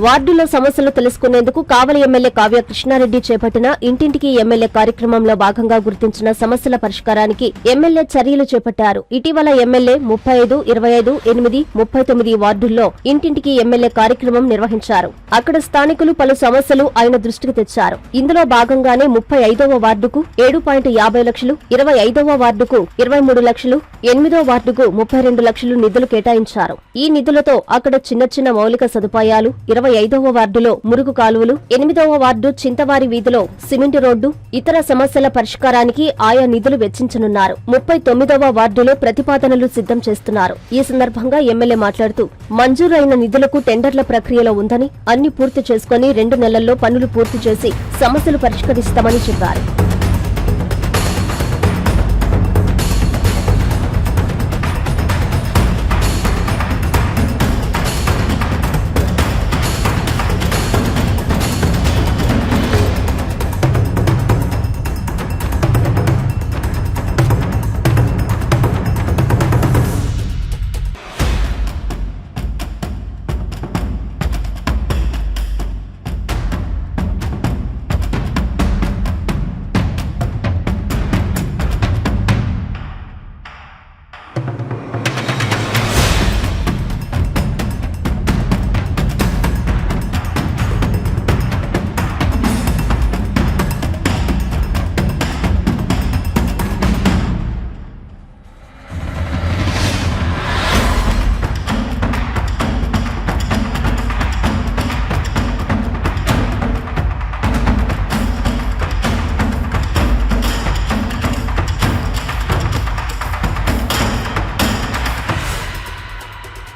వార్డులో సమస్యలు తెలుసుకునేందుకు కావలి ఎమ్మెల్యే కావ్య కృష్ణారెడ్డి చేపట్టిన ఇంటింటికి ఎమ్మెల్యే కార్యక్రమంలో భాగంగా గుర్తించిన సమస్యల పరిష్కారానికి ఎమ్మెల్యే చర్యలు చేపట్టారు. ఇటీవల ఎమ్మెల్యే ముప్పై ఐదు ఇరవై ఐదు ఎనిమిది ముప్పై తొమ్మిది వార్డుల్లో ఇంటింటికి ఎమ్మెల్యే కార్యక్రమం నిర్వహించారు. అక్కడ స్థానికులు పలు సమస్యలు ఆయన దృష్టికి తెచ్చారు. ఇందులో భాగంగానే ముప్పై ఐదవ వార్డుకు ఏడు పాయింట్ యాభై లక్షలు ఇరవై ఐదవ వార్డుకు ఇరవై మూడు లక్షలు ఎనిమిదో వార్డుకు ముప్పై రెండు లక్షలు నిధులు కేటాయించారు. ఈ నిధులతో అక్కడ చిన్న చిన్న మౌలిక సదుపాయాలు ఇరవై ఐదవ వార్డులో మురుగు కాలువలు ఎనిమిదవ వార్డు చింతవారి వీధిలో సిమెంట్ రోడ్డు ఇతర సమస్యల పరిష్కారానికి ఆయా నిధులు వెచ్చించనున్నారు. ముప్పై తొమ్మిదవ వార్డులో ప్రతిపాదనలు సిద్ధం చేస్తున్నారు. ఈ సందర్భంగా ఎమ్మెల్యే మాట్లాడుతూ మంజూరైన నిధులకు టెండర్ల ప్రక్రియలో ఉందని అన్ని పూర్తి చేసుకుని రెండు నెలల్లో పనులు పూర్తి చేసి సమస్యలు పరిష్కరిస్తామని చెప్పారు.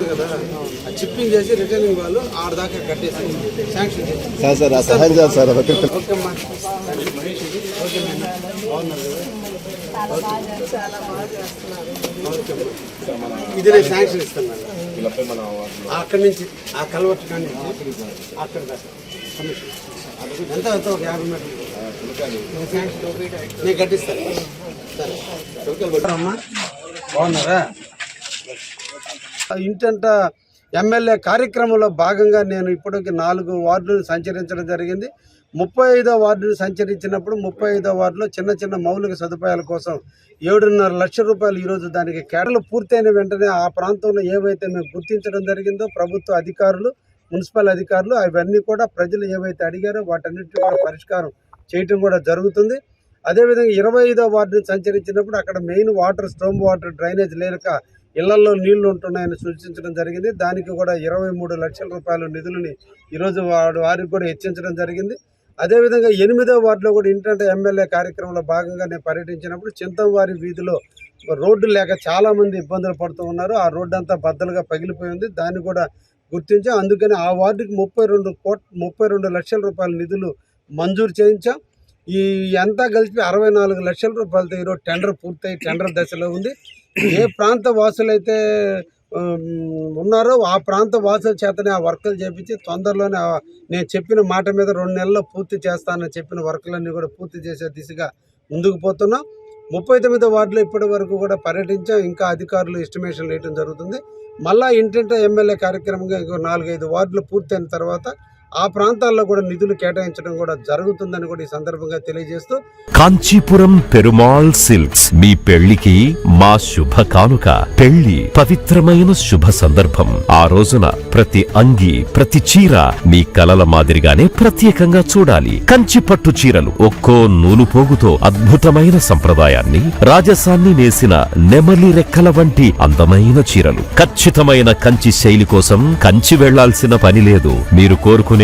కదా ఆ చిప్పింగ్ చేసి రిటర్నింగ్ వాళ్ళు ఆడ దాకా కట్టేసి శాంక్షన్ సార్ సార్ సహాయం చేయాలి సార్. ఓకే అమ్మా. ఓకే నాన్న. బాగున్నారు కదా? ఓకే అమ్మా. ఇది నేను శాంక్షన్ ఇస్తాను. అక్కడి నుంచి ఆ కలవట్టు కానీ అక్కడ ఎంత ఎంత ఒక యాభై మీటర్లు. నేను కట్టిస్తాను. సరే. అమ్మా బాగున్నారా? ఇంటంట ఎమ్మెల్యే కార్యక్రమంలో భాగంగా నేను ఇప్పటికి నాలుగు వార్డులు సంచరించడం జరిగింది. ముప్పై ఐదో వార్డును సంచరించినప్పుడు ముప్పై ఐదో వార్డులో చిన్న చిన్న మౌలిక సదుపాయాల కోసం ఏడున్నర లక్షల రూపాయలు ఈరోజు దానికి కేటలు పూర్తయిన వెంటనే ఆ ప్రాంతంలో ఏవైతే మేము గుర్తించడం జరిగిందో ప్రభుత్వ అధికారులు మున్సిపల్ అధికారులు అవన్నీ కూడా ప్రజలు ఏవైతే అడిగారో వాటన్నిటి కూడా పరిష్కారం చేయటం కూడా జరుగుతుంది. అదేవిధంగా ఇరవై ఐదో వార్డును సంచరించినప్పుడు అక్కడ main water storm water drainage లేక ఇళ్ళలో నీళ్ళు ఉంటున్నాయని సూచించడం జరిగింది. దానికి కూడా ఇరవై మూడు లక్షల రూపాయల నిధులని ఈరోజు వాడు వారికి కూడా హెచ్చించడం జరిగింది. అదేవిధంగా ఎనిమిదో వార్డులో కూడా ఇంటర్నెట్ ఎమ్మెల్యే కార్యక్రమంలో భాగంగా నేను పర్యటించినప్పుడు చింతంవారి వీధిలో రోడ్డు లేక చాలామంది ఇబ్బందులు పడుతూ ఉన్నారు. ఆ రోడ్డు అంతా బద్దలుగా పగిలిపోయింది. దాన్ని కూడా గుర్తించాం. అందుకని ఆ వార్డుకి ముప్పై రెండు కోట్ ముప్పై రెండు లక్షల రూపాయల నిధులు మంజూరు చేయించాం. ఈ అంతా కలిపి అరవై నాలుగు లక్షల రూపాయలతో ఈరోజు టెండర్ పూర్తయి టెండర్ దశలో ఉంది. ఏ ప్రాంత వాసులైతే ఉన్నారో ఆ ప్రాంత వాసుల చేతనే ఆ వర్కులు చేపించి తొందరలోనే నేను చెప్పిన మాట మీద రెండు నెలల్లో పూర్తి చేస్తానని చెప్పిన వర్కులన్నీ కూడా పూర్తి చేసే దిశగా ముందుకు పోతున్నాం. ముప్పై తొమ్మిదో వార్డులో ఇప్పటి వరకు కూడా పర్యటించాం. ఇంకా అధికారులు ఎస్టిమేషన్ వేయడం జరుగుతుంది. మళ్ళా ఇంటింట ఎమ్మెల్యే కార్యక్రమంగా ఇంకో నాలుగైదు వార్డులు పూర్తయిన తర్వాత ఆ ప్రాంతాల్లో కూడా నిధులు కేటాయించడం కూడా జరుగుతుందని కూడా ఈ సందర్భంగా తెలియజేస్తూ కాంచీపురం పెరుమాళ్ సిల్క్స్ మీ పెళ్ళికి మా శుభ కానుక. పెళ్ళి పవిత్రమైన శుభ సందర్భం. ఆ రోజున ప్రతి అంగి ప్రతి చీర మీ కలల మాదిరిగానే ప్రత్యేకంగా చూడాలి. కంచి పట్టు చీరలు ఒక్కో నూలు పోగుతో అద్భుతమైన సంప్రదాయాన్ని రాజసాన్ని నేసిన నెమలి రెక్కల వంటి అందమైన చీరలు. ఖచ్చితమైన కంచి శైలి కోసం కంచి వెళ్ళాల్సిన పని లేదు. మీరు కోరుకునే